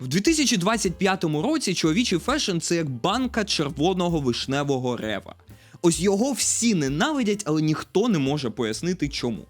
В 2025 році чоловічий фешн це як банка червоного вишневого рева. Ось його всі ненавидять, але ніхто не може пояснити чому.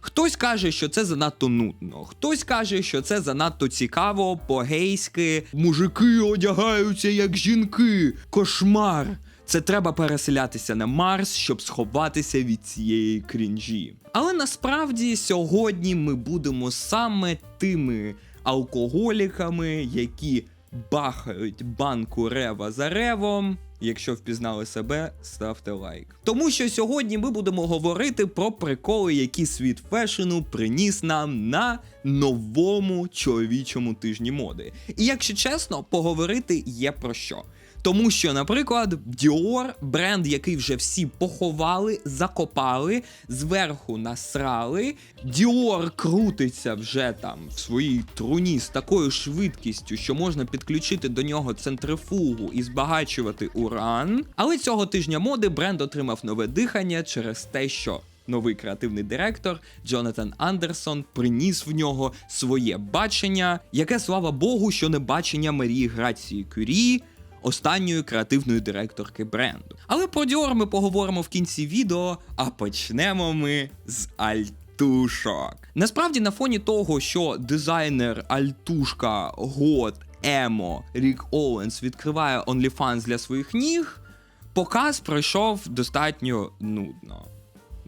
Хтось каже, що це занадто нудно, хтось каже, що це занадто цікаво, по-гейськи. Мужики одягаються як жінки. Кошмар. Це треба переселятися на Марс, щоб сховатися від цієї крінжі. Але насправді сьогодні ми будемо саме тими алкоголіками, які бахають банку рева за ревом. Якщо впізнали себе, ставте лайк. Тому що сьогодні ми будемо говорити про приколи, які світ фешену приніс нам на новому чоловічому тижні моди. І якщо чесно, поговорити є про що. Тому що, наприклад, Dior, бренд, який вже всі поховали, закопали, зверху насрали. Dior крутиться вже там в своїй труні з такою швидкістю, що можна підключити до нього центрифугу і збагачувати уран. Але цього тижня моди бренд отримав нове дихання через те, що. Новий креативний директор Джонатан Андерсон приніс в нього своє бачення, яке слава Богу, що не бачення Марії Грації Кюрі, останньої креативної директорки бренду. Але про Dior ми поговоримо в кінці відео, а почнемо ми з альтушок. Насправді, на фоні того, що дизайнер альтушка Гот Емо Рік Оуенс відкриває OnlyFans для своїх ніг, показ пройшов достатньо нудно.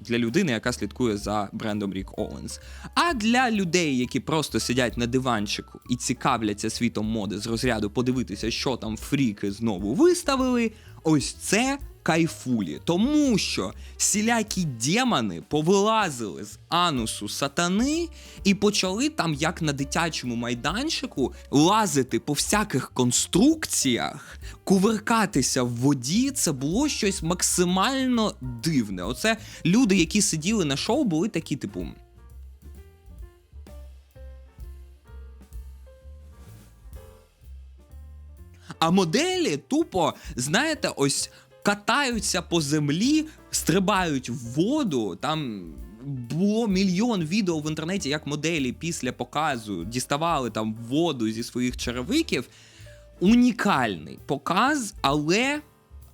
Для людини, яка слідкує за брендом Рік Оуенс. А для людей, які просто сидять на диванчику і цікавляться світом моди з розряду подивитися, що там фріки знову виставили, ось це кайфулі. Тому що всілякі демони повилазили з анусу сатани і почали там, як на дитячому майданчику, лазити по всяких конструкціях, кувиркатися в воді. Це було щось максимально дивне. Оце люди, які сиділи на шоу, були такі, типу. А моделі тупо, знаєте, ось катаються по землі, стрибають в воду. Там було мільйон відео в інтернеті, як моделі після показу діставали там воду зі своїх черевиків. Унікальний показ, але,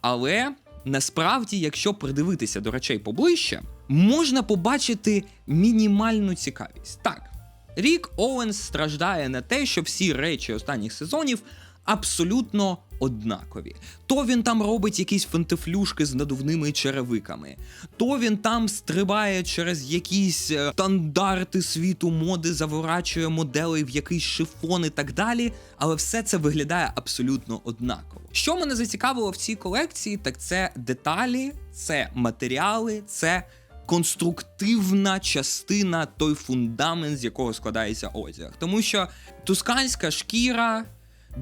але насправді, якщо придивитися до речей поближче, можна побачити мінімальну цікавість. Так, Рік Оуенс страждає на те, що всі речі останніх сезонів абсолютно однакові. То він там робить якісь фентифлюшки з надувними черевиками, то він там стрибає через якісь е, стандарти світу моди, заворачує моделей в якийсь шифон і так далі. Але все це виглядає абсолютно однаково. Що мене зацікавило в цій колекції, так це деталі, це матеріали, це конструктивна частина, той фундамент, з якого складається одяг. Тому що тусканська шкіра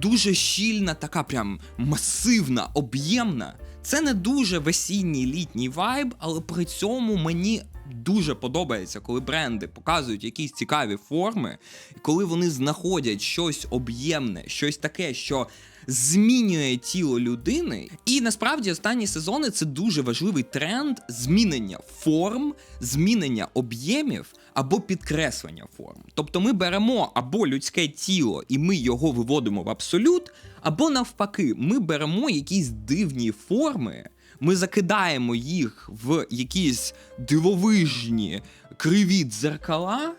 дуже щільна, така прям масивна, об'ємна. Це не дуже весінній літній вайб, але при цьому мені дуже подобається, коли бренди показують якісь цікаві форми, коли вони знаходять щось об'ємне, щось таке, що змінює тіло людини. І насправді останні сезони це дуже важливий тренд змінення форм, змінення об'ємів або підкреслення форм. Тобто ми беремо або людське тіло і ми його виводимо в абсолют, або навпаки, ми беремо якісь дивні форми. Ми закидаємо їх в якісь дивовижні криві дзеркала,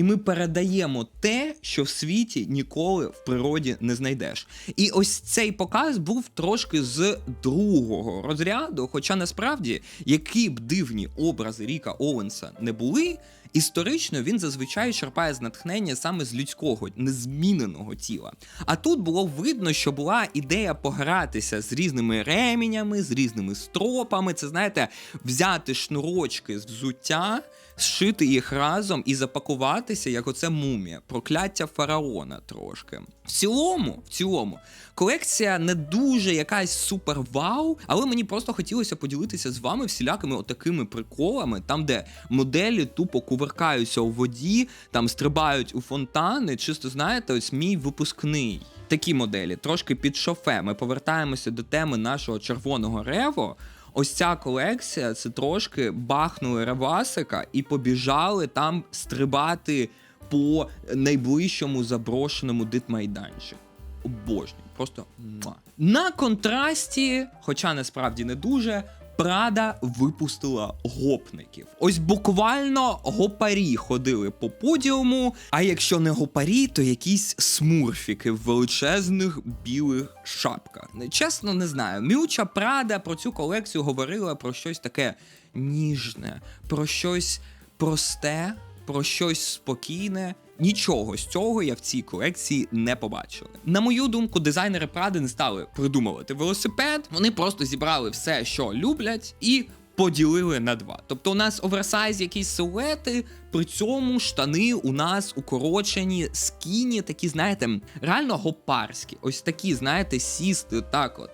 і ми передаємо те, що в світі ніколи в природі не знайдеш. І ось цей показ був трошки з другого розряду. Хоча насправді, які б дивні образи Ріка Оуенса не були, історично він зазвичай черпає з натхнення саме з людського незміненого тіла. А тут було видно, що була ідея погратися з різними ременями, з різними стропами. Це знаєте, взяти шнурочки з взуття, зшити їх разом і запакуватися, як оце мумія, прокляття фараона трошки. В цілому, в цілому, колекція не дуже якась супер вау, але мені просто хотілося поділитися з вами всілякими отакими приколами, там, де моделі тупо кувыркаються у воді, там стрибають у фонтани. Чисто знаєте, ось мій випускний. Такі моделі, трошки під шофе. Ми повертаємося до теми нашого червоного рево. Ось ця колекція це трошки бахнули ревасика і побіжали там стрибати по найближчому заброшеному дитмайданчику. обожнюю. Просто муа. на контрасті, хоча насправді не дуже. Прада випустила гопників. Ось буквально гопарі ходили по подіуму. А якщо не гопарі, то якісь смурфіки в величезних білих шапках. Чесно, не знаю. Мюча Прада про цю колекцію говорила про щось таке ніжне, про щось просте, про щось спокійне. Нічого з цього я в цій колекції не побачили. На мою думку, дизайнери Пради не стали придумувати велосипед. Вони просто зібрали все, що люблять, і поділили на два. Тобто, у нас оверсайз, якісь силуети, при цьому штани у нас укорочені, скіні, такі, знаєте, реально гопарські. Ось такі, знаєте, сісти так от.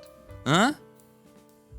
А?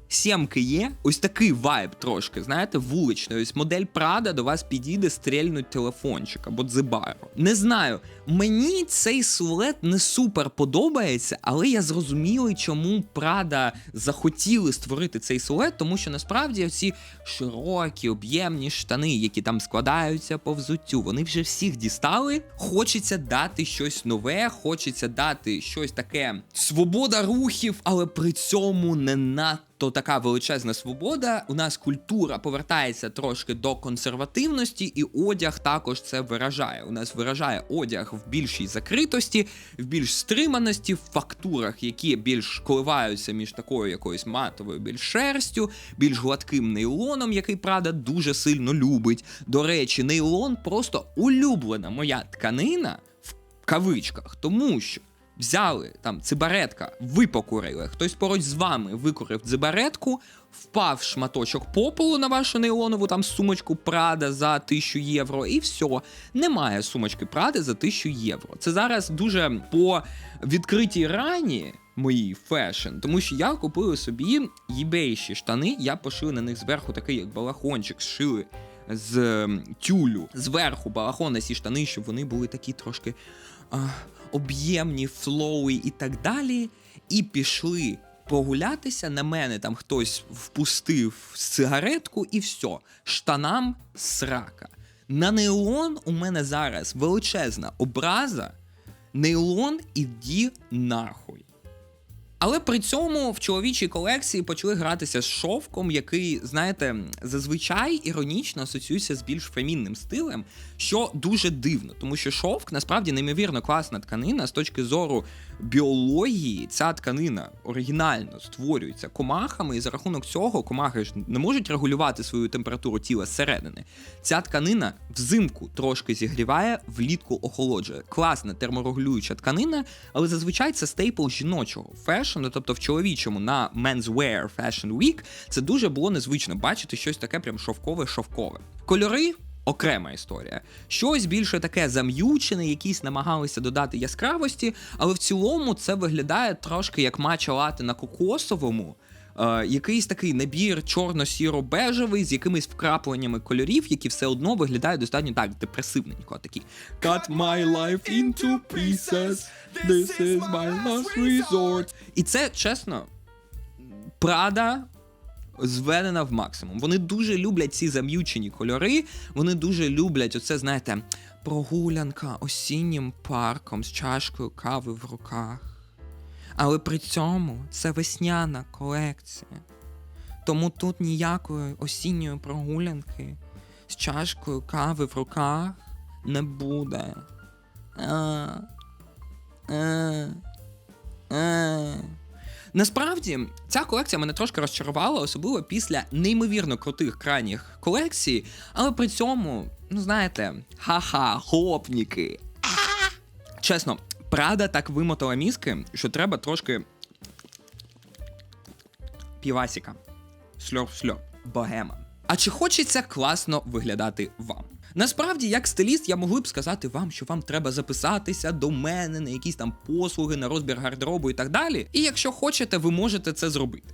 Сімки є, ось такий вайб трошки, знаєте, вуличний. Ось модель Прада до вас підійде, стрельнуть телефончик або дзибаро. Не знаю, мені цей силует не супер подобається, але я зрозумілий, чому Прада захотіли створити цей силует, тому що насправді ці широкі, об'ємні штани, які там складаються по взуттю, вони вже всіх дістали. Хочеться дати щось нове, хочеться дати щось таке свобода рухів, але при цьому не надто то така величезна свобода. У нас культура повертається трошки до консервативності, і одяг також це виражає. У нас виражає одяг в більшій закритості, в більш стриманості, в фактурах, які більш коливаються між такою якоюсь матовою більш шерстю, більш гладким нейлоном, який Прада дуже сильно любить. До речі, нейлон просто улюблена моя тканина в кавичках, тому що взяли там цибаретка, ви покурили, хтось поруч з вами викурив цибаретку, впав шматочок попелу на вашу нейлонову там сумочку Прада за 1000 євро, і все. Немає сумочки Пради за 1000 євро. Це зараз дуже по відкритій рані. Моїй фешн, тому що я купив собі єбейші штани, я пошив на них зверху такий як балахончик, зшили з тюлю. Зверху балахон на ці штани, щоб вони були такі трошки а, об'ємні, флоуи і так далі. І пішли Погулятися На мене там хтось впустив сигаретку, і все. Штанам срака. На нейлон у мене зараз величезна образа. Нейлон іді нахуй. Але при цьому в чоловічій колекції почали гратися з шовком, який, знаєте, зазвичай іронічно асоціюється з більш фемінним стилем, що дуже дивно, тому що шовк насправді неймовірно класна тканина з точки зору біології. Ця тканина оригінально створюється комахами, і за рахунок цього комахи ж не можуть регулювати свою температуру тіла зсередини. Ця тканина взимку трошки зігріває, влітку охолоджує. Класна терморегулююча тканина, але зазвичай це стейпл жіночого фешену, тобто в чоловічому на Men's Wear Fashion Week, це дуже було незвично бачити щось таке прям шовкове-шовкове. Кольори. Окрема історія. Щось більше таке зам'ючене, якісь намагалися додати яскравості, але в цілому це виглядає трошки як матча лати на кокосовому. Е, якийсь такий набір чорно-сіро-бежевий з якимись вкрапленнями кольорів, які все одно виглядають достатньо так депресивненько. Такі Cut my life into pieces, this is my last resort. І це чесно, Прада зведена в максимум. Вони дуже люблять ці зам'ючені кольори, вони дуже люблять оце, знаєте, прогулянка осіннім парком з чашкою кави в руках. Але при цьому це весняна колекція. Тому тут ніякої осінньої прогулянки з чашкою кави в руках не буде. А, а, а. Насправді ця колекція мене трошки розчарувала, особливо після неймовірно крутих крайніх колекцій, але при цьому, ну знаєте, ха-ха, хлопніки. Чесно, Прада так вимотала мізки, що треба трошки півасіка. Сльоп-сльоп, богема. А чи хочеться класно виглядати вам? Насправді, як стиліст, я могли б сказати вам, що вам треба записатися до мене на якісь там послуги, на розбір гардеробу і так далі. І якщо хочете, ви можете це зробити.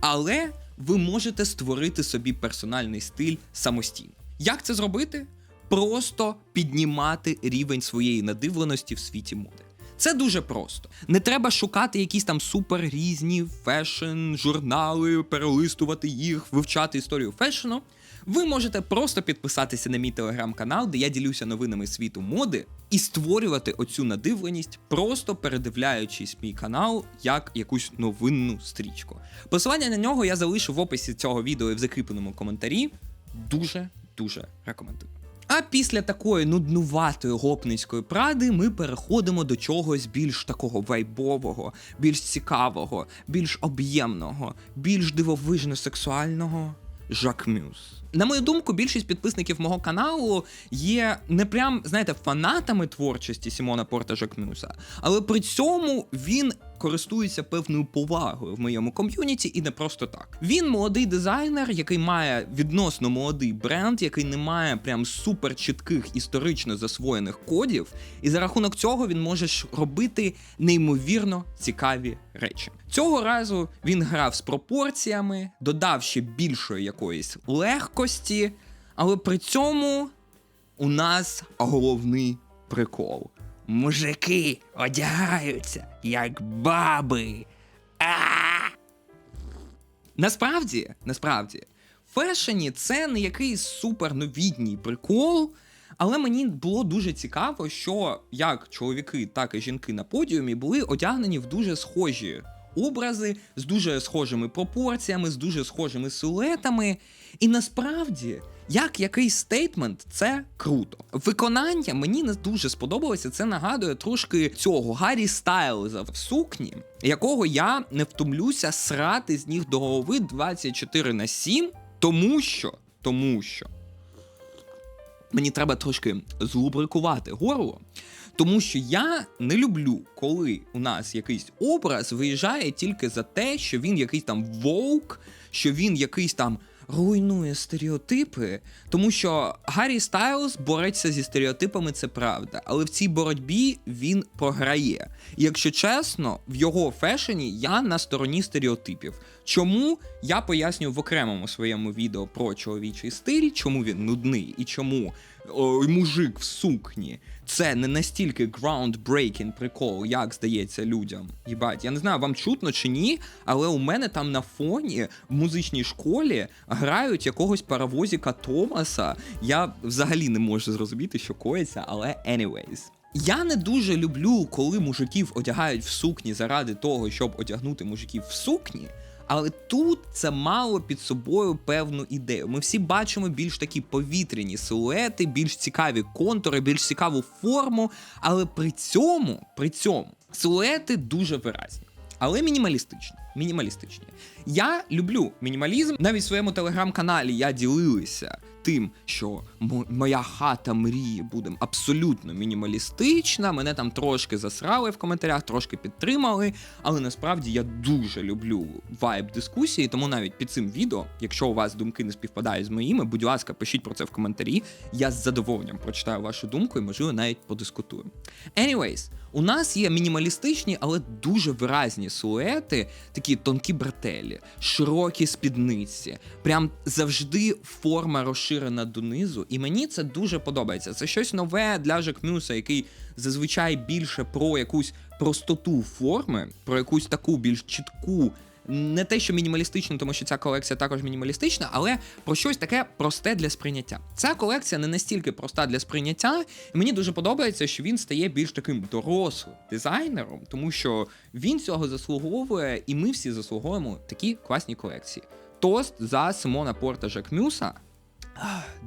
Але ви можете створити собі персональний стиль самостійно. Як це зробити? Просто піднімати рівень своєї надивленості в світі моди. Це дуже просто. Не треба шукати якісь там супер різні фешн, журнали, перелистувати їх, вивчати історію фешну. Ви можете просто підписатися на мій телеграм-канал, де я ділюся новинами світу моди і створювати оцю надивленість, просто передивляючись мій канал як якусь новинну стрічку. Посилання на нього я залишу в описі цього відео і в закріпленому коментарі. Дуже дуже рекомендую. А після такої нуднуватої гопницької пради ми переходимо до чогось більш такого вайбового, більш цікавого, більш об'ємного, більш дивовижно сексуального. Жакмюз. На мою думку, більшість підписників мого каналу є не прям, знаєте, фанатами творчості Сімона Порта Жакмюса, але при цьому він користується певною повагою в моєму ком'юніті і не просто так. Він молодий дизайнер, який має відносно молодий бренд, який не має прям супер чітких історично засвоєних кодів, і за рахунок цього він може робити неймовірно цікаві речі. Цього разу він грав з пропорціями, додав ще більшої якоїсь легкості, але при цьому у нас головний прикол. Мужики одягаються як баби. А! Насправді, насправді, фешені це не якийсь суперновідній прикол. Але мені було дуже цікаво, що як чоловіки, так і жінки на подіумі були одягнені в дуже схожі образи з дуже схожими пропорціями, з дуже схожими силуетами. І насправді, як якийсь стейтмент, це круто. Виконання мені не дуже сподобалося. Це нагадує трошки цього Гаррі Стайлза в сукні, якого я не втомлюся срати з ніг до голови 24 на 7, тому що, тому що. Мені треба трошки злубрикувати горло, тому що я не люблю, коли у нас якийсь образ виїжджає тільки за те, що він якийсь там вовк, що він якийсь там руйнує стереотипи, тому що Гаррі Стайлз бореться зі стереотипами, це правда. Але в цій боротьбі він програє. І якщо чесно, в його фешені я на стороні стереотипів. Чому я поясню в окремому своєму відео про чоловічий стиль, чому він нудний і чому о, мужик в сукні це не настільки groundbreaking прикол, як здається людям. Їбать, я не знаю, вам чутно чи ні, але у мене там на фоні в музичній школі грають якогось паровозіка Томаса. Я взагалі не можу зрозуміти, що коїться, але anyways. Я не дуже люблю, коли мужиків одягають в сукні заради того, щоб одягнути мужиків в сукні. Але тут це мало під собою певну ідею. Ми всі бачимо більш такі повітряні силуети, більш цікаві контури, більш цікаву форму. Але при цьому, при цьому, силуети дуже виразні, але мінімалістичні. Мінімалістичні. Я люблю мінімалізм. Навіть в своєму телеграм-каналі я ділився тим, що моя хата мрії буде абсолютно мінімалістична. Мене там трошки засрали в коментарях, трошки підтримали. Але насправді я дуже люблю вайб дискусії, тому навіть під цим відео, якщо у вас думки не співпадають з моїми, будь ласка, пишіть про це в коментарі. Я з задоволенням прочитаю вашу думку і можливо навіть подискутую. Anyways, у нас є мінімалістичні, але дуже виразні силуети, такі тонкі бретелі, широкі спідниці, прям завжди форма розширена донизу. І мені це дуже подобається. Це щось нове для Жакмюса, який зазвичай більше про якусь простоту форми, про якусь таку більш чітку не те, що мінімалістично, тому що ця колекція також мінімалістична, але про щось таке просте для сприйняття. Ця колекція не настільки проста для сприйняття, і мені дуже подобається, що він стає більш таким дорослим дизайнером, тому що він цього заслуговує, і ми всі заслуговуємо такі класні колекції. Тост за Симона Порта Жакмюса.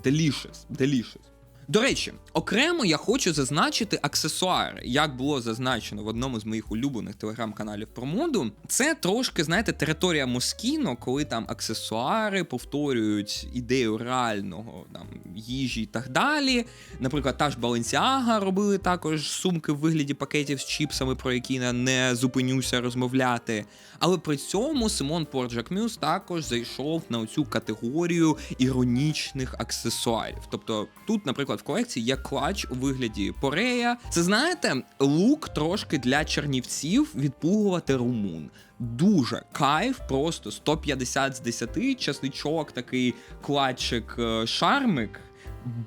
Delicious, delicious. До речі, окремо я хочу зазначити аксесуари, як було зазначено в одному з моїх улюблених телеграм-каналів про моду. Це трошки, знаєте, територія Москіно, коли там аксесуари повторюють ідею реального там їжі і так далі. Наприклад, та ж Balenciaga робили також сумки в вигляді пакетів з чіпсами, про які я не зупинюся розмовляти. Але при цьому Симон Порджак Мюс також зайшов на цю категорію іронічних аксесуарів. Тобто тут, наприклад наприклад, в колекції є клач у вигляді порея. Це знаєте, лук трошки для чернівців відпугувати румун. Дуже кайф, просто 150 з 10, часничок, такий клатчик, е, шармик.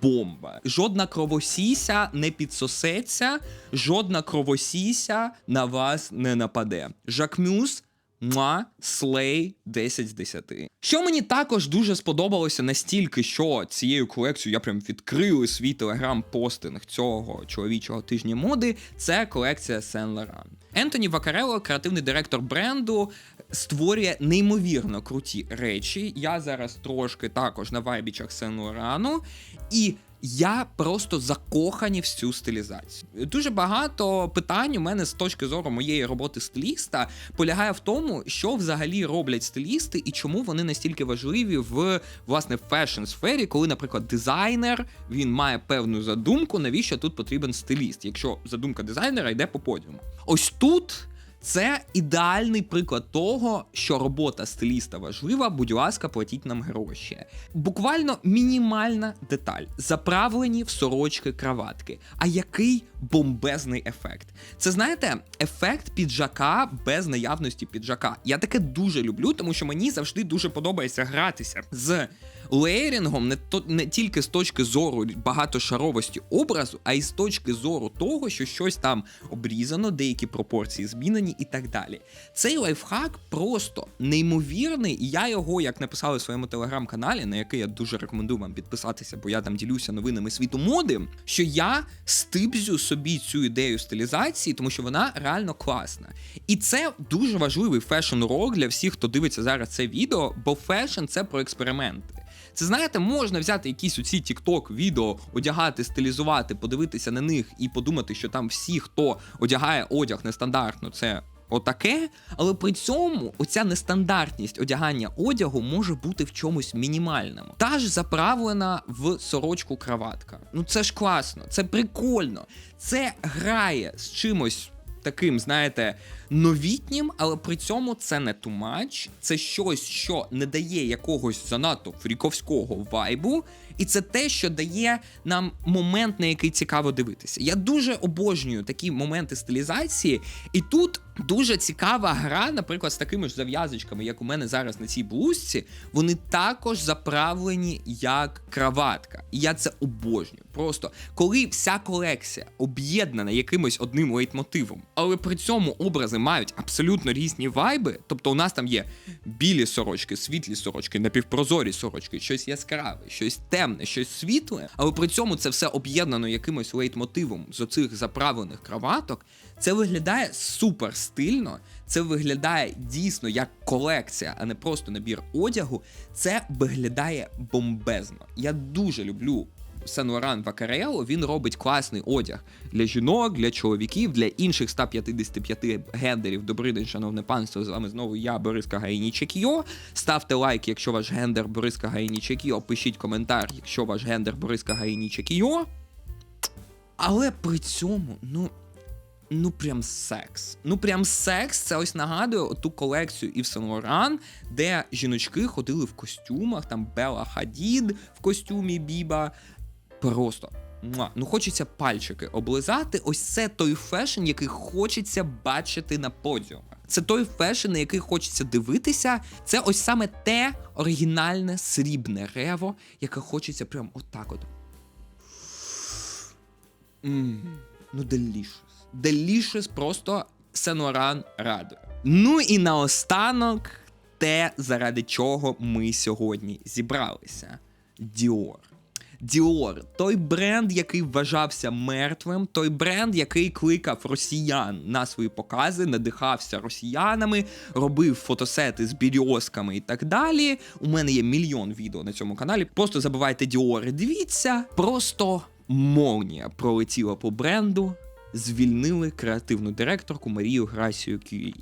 Бомба. Жодна кровосіся не підсосеться, жодна кровосіся на вас не нападе. Жакмюс Муа, слей 10 з 10. Що мені також дуже сподобалося настільки, що цією колекцією я прям відкрив свій телеграм-постинг цього чоловічого тижня моди. Це колекція Сен Лоран. Ентоні Вакарело, креативний директор бренду, створює неймовірно круті речі. Я зараз трошки також на вайбічах Сен Лорану. І я просто закохані в цю стилізацію. Дуже багато питань у мене з точки зору моєї роботи стиліста полягає в тому, що взагалі роблять стилісти і чому вони настільки важливі в власне фешн сфері, коли, наприклад, дизайнер він має певну задумку, навіщо тут потрібен стиліст, якщо задумка дизайнера йде по подіуму. Ось тут. Це ідеальний приклад того, що робота стиліста важлива, будь ласка, платіть нам гроші. Буквально мінімальна деталь, заправлені в сорочки краватки. А який бомбезний ефект? Це знаєте, ефект піджака без наявності піджака. Я таке дуже люблю, тому що мені завжди дуже подобається гратися з леєрінгом не то не тільки з точки зору багатошаровості образу, а й з точки зору того, що щось там обрізано, деякі пропорції змінені і так далі. Цей лайфхак просто неймовірний, і я його, як написали в своєму телеграм-каналі, на який я дуже рекомендую вам підписатися, бо я там ділюся новинами світу моди. Що я стибзю собі цю ідею стилізації, тому що вона реально класна. І це дуже важливий фешн-урок для всіх, хто дивиться зараз це відео, бо фешн це про експерименти. Це знаєте, можна взяти якісь оці TikTok відео, одягати, стилізувати, подивитися на них і подумати, що там всі, хто одягає одяг нестандартно, це отаке. Але при цьому оця нестандартність одягання одягу може бути в чомусь мінімальному. Та ж заправлена в сорочку краватка. Ну це ж класно, це прикольно. Це грає з чимось. Таким, знаєте, новітнім, але при цьому це не тумач, Це щось, що не дає якогось занадто фріковського вайбу, і це те, що дає нам момент, на який цікаво дивитися. Я дуже обожнюю такі моменти стилізації, і тут дуже цікава гра, наприклад, з такими ж зав'язочками, як у мене зараз на цій блузці, вони також заправлені як краватка. І я це обожнюю. Просто коли вся колекція об'єднана якимось одним лейтмотивом, але при цьому образи мають абсолютно різні вайби. Тобто, у нас там є білі сорочки, світлі сорочки, напівпрозорі сорочки, щось яскраве, щось темне, щось світле, але при цьому це все об'єднано якимось лейтмотивом з оцих заправлених краваток. Це виглядає супер стильно, це виглядає дійсно як колекція, а не просто набір одягу. Це виглядає бомбезно. Я дуже люблю Сен Лоран Вакарело, він робить класний одяг для жінок, для чоловіків, для інших 155 гендерів. Добрий день, шановне панство. З вами знову я, Бориска Гаїнічекіо. Ставте лайк, якщо ваш гендер Бориска Гаїнічекіо. Пишіть коментар, якщо ваш гендер Бориска Гаїнічекіо. Але при цьому, ну. Ну, прям секс. Ну, прям секс. Це ось нагадує ту колекцію Ів Сен Лоран, де жіночки ходили в костюмах, там Бела Хадід в костюмі Біба. Просто ну хочеться пальчики облизати. Ось це той фешн, який хочеться бачити на подіумах. Це той фешн, на який хочеться дивитися. Це ось саме те оригінальне срібне рево, яке хочеться прям отак от. Ммм, ну делішес. Делішес просто Сеноран радує. Ну і наостанок, те, заради чого ми сьогодні зібралися. Діор. Діор, той бренд, який вважався мертвим, той бренд, який кликав росіян на свої покази, надихався росіянами, робив фотосети з бірьозками і так далі. У мене є мільйон відео на цьому каналі. Просто забивайте Діори, дивіться. Просто молнія пролетіла по бренду, звільнили креативну директорку Марію Грасію Кюрі.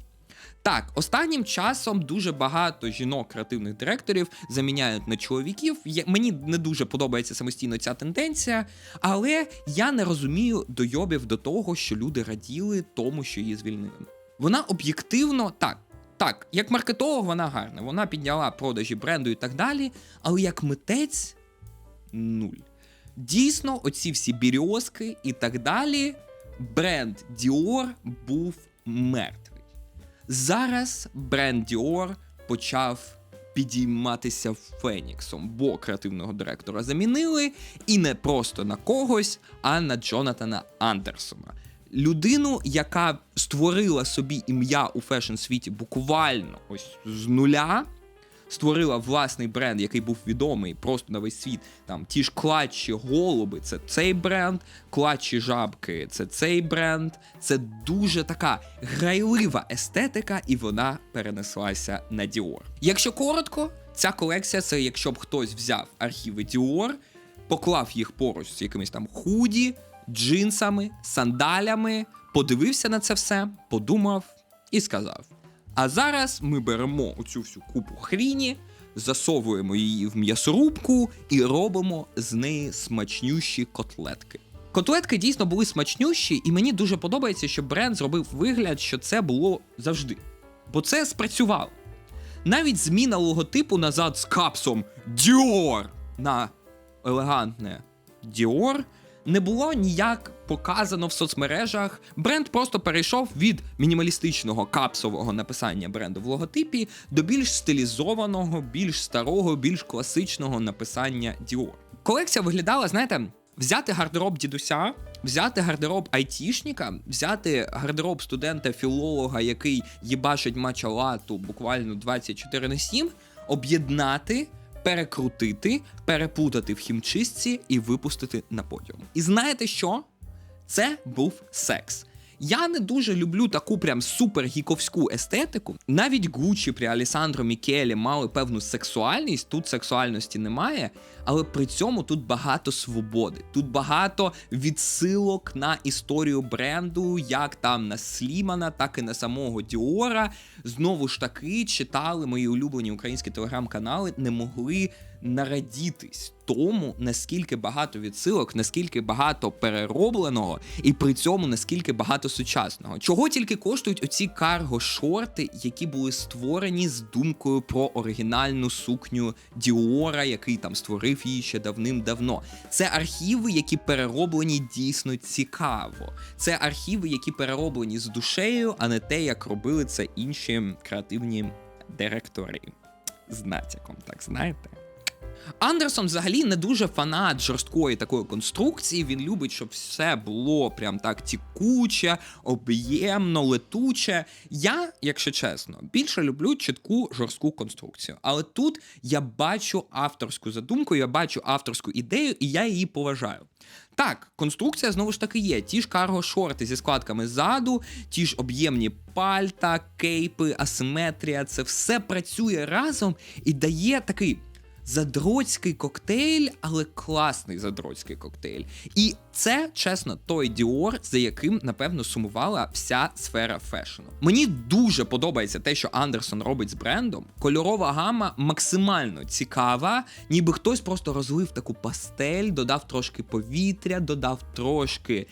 Так, останнім часом дуже багато жінок креативних директорів заміняють на чоловіків. Я, мені не дуже подобається самостійно ця тенденція, але я не розумію дойобів до того, що люди раділи тому, що її звільнили. Вона об'єктивно так. Так, як маркетолог вона гарна, вона підняла продажі бренду і так далі, але як митець нуль. Дійсно, оці всі бірьозки і так далі, бренд Dior був мертвий. Зараз бренд Dior почав підійматися Феніксом, бо креативного директора замінили і не просто на когось, а на Джонатана Андерсона. людину, яка створила собі ім'я у фешн світі буквально ось з нуля. Створила власний бренд, який був відомий просто на весь світ. Там ті ж клатчі голуби, це цей бренд, клатчі жабки, це цей бренд. Це дуже така грайлива естетика, і вона перенеслася на Dior. Якщо коротко, ця колекція це якщо б хтось взяв архіви Dior, поклав їх поруч з якимись там худі, джинсами, сандалями, подивився на це все, подумав і сказав. А зараз ми беремо оцю всю купу хріні, засовуємо її в м'ясорубку і робимо з неї смачнющі котлетки. Котлетки дійсно були смачнющі, і мені дуже подобається, що бренд зробив вигляд, що це було завжди. Бо це спрацювало. Навіть зміна логотипу назад з капсом Dior на елегантне Dior не було ніяк показано в соцмережах. Бренд просто перейшов від мінімалістичного капсового написання бренду в логотипі до більш стилізованого, більш старого, більш класичного написання Dior. Колекція виглядала, знаєте, взяти гардероб дідуся. Взяти гардероб айтішника, взяти гардероб студента-філолога, який їбашить матча-лату буквально 24 на 7, об'єднати, перекрутити, перепутати в хімчистці і випустити на подіум. І знаєте що? Це був секс. Я не дуже люблю таку прям супер-гіковську естетику. Навіть Гуччі при Алісандро Мікелі мали певну сексуальність, тут сексуальності немає, але при цьому тут багато свободи. Тут багато відсилок на історію бренду, як там на Слімана, так і на самого Діора. Знову ж таки, читали мої улюблені українські телеграм-канали, не могли нарадітись тому, наскільки багато відсилок, наскільки багато переробленого, і при цьому наскільки багато сучасного. Чого тільки коштують оці карго-шорти, які були створені з думкою про оригінальну сукню Діора, який там створив її ще давним-давно. Це архіви, які перероблені дійсно цікаво. Це архіви, які перероблені з душею, а не те, як робили це інші креативні директори. З натяком, так знаєте. Андерсон взагалі не дуже фанат жорсткої такої конструкції. Він любить, щоб все було прям так тікуче, об'ємно, летуче. Я, якщо чесно, більше люблю чітку жорстку конструкцію. Але тут я бачу авторську задумку, я бачу авторську ідею, і я її поважаю. Так, конструкція знову ж таки є. Ті ж карго-шорти зі складками ззаду, ті ж об'ємні пальта, кейпи, асиметрія це все працює разом і дає такий задроцький коктейль, але класний задроцький коктейль. І це, чесно, той Діор, за яким, напевно, сумувала вся сфера фешену. Мені дуже подобається те, що Андерсон робить з брендом. Кольорова гама максимально цікава, ніби хтось просто розлив таку пастель, додав трошки повітря, додав трошки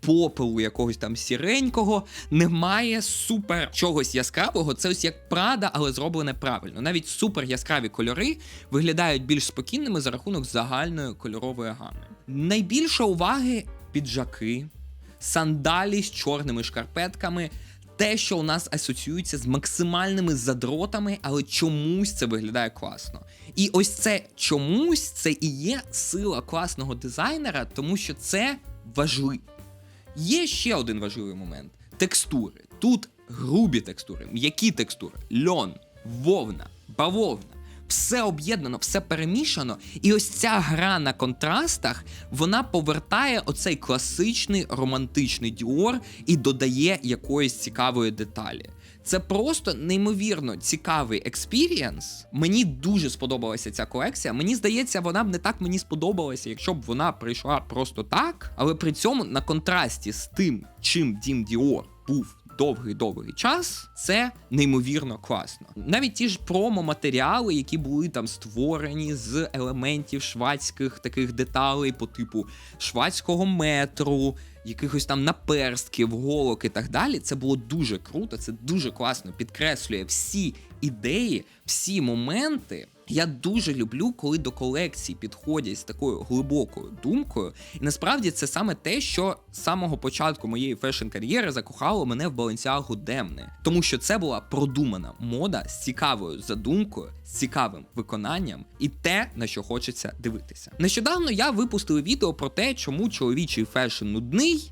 попелу якогось там сіренького. Немає супер чогось яскравого. Це ось як Прада, але зроблене правильно. Навіть супер яскраві кольори виглядають більш спокійними за рахунок загальної кольорової гами. Найбільше уваги піджаки, сандалі з чорними шкарпетками. Те, що у нас асоціюється з максимальними задротами, але чомусь це виглядає класно. І ось це чомусь це і є сила класного дизайнера, тому що це важливо. Є ще один важливий момент: текстури. Тут грубі текстури, м'які текстури, льон, вовна, бавовна. Все об'єднано, все перемішано, і ось ця гра на контрастах вона повертає оцей класичний романтичний діор і додає якоїсь цікавої деталі. Це просто неймовірно цікавий експірієнс. Мені дуже сподобалася ця колекція. Мені здається, вона б не так мені сподобалася, якщо б вона прийшла просто так. Але при цьому на контрасті з тим, чим Дім Діор був довгий-довгий час, це неймовірно класно. Навіть ті ж промо-матеріали, які були там створені з елементів швадських таких деталей, по типу швадського метру, якихось там наперстків, голок і так далі. Це було дуже круто, це дуже класно підкреслює всі ідеї, всі моменти. Я дуже люблю, коли до колекції підходять з такою глибокою думкою. І насправді це саме те, що з самого початку моєї фешн-кар'єри закохало мене в Баленсіагу Демне. Тому що це була продумана мода з цікавою задумкою, з цікавим виконанням і те, на що хочеться дивитися. Нещодавно я випустив відео про те, чому чоловічий фешн нудний.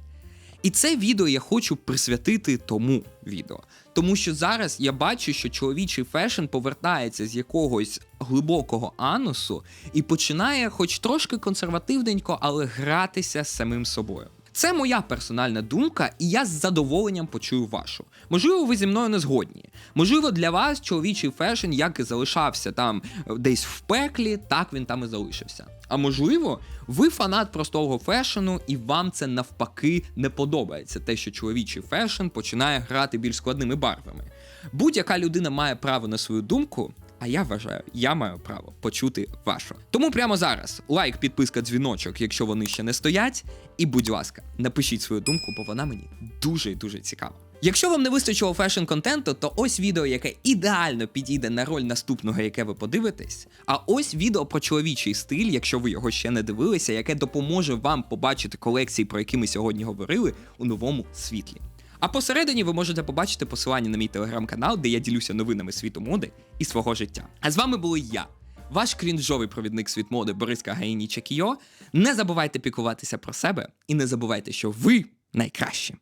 І це відео я хочу присвятити тому відео. Тому що зараз я бачу, що чоловічий фешн повертається з якогось глибокого анусу і починає, хоч трошки консервативненько, але гратися з самим собою. Це моя персональна думка, і я з задоволенням почую вашу. Можливо, ви зі мною не згодні. Можливо, для вас чоловічий фешн як і залишався там е, десь в пеклі, так він там і залишився. А можливо, ви фанат простого фешену, і вам це навпаки не подобається. Те, що чоловічий фешн починає грати більш складними барвами. Будь-яка людина має право на свою думку. А я вважаю, я маю право почути вашу. Тому прямо зараз лайк, підписка, дзвіночок, якщо вони ще не стоять. І будь ласка, напишіть свою думку, бо вона мені дуже і дуже цікава. Якщо вам не вистачило фешн контенту, то ось відео, яке ідеально підійде на роль наступного, яке ви подивитесь. А ось відео про чоловічий стиль, якщо ви його ще не дивилися, яке допоможе вам побачити колекції, про які ми сьогодні говорили, у новому світлі. А посередині ви можете побачити посилання на мій телеграм-канал, де я ділюся новинами світу моди і свого життя. А з вами були я, ваш крінжовий провідник світ моди Борис Кагаїні Чекіо. Не забувайте піклуватися про себе і не забувайте, що ви найкращі.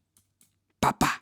Па-па!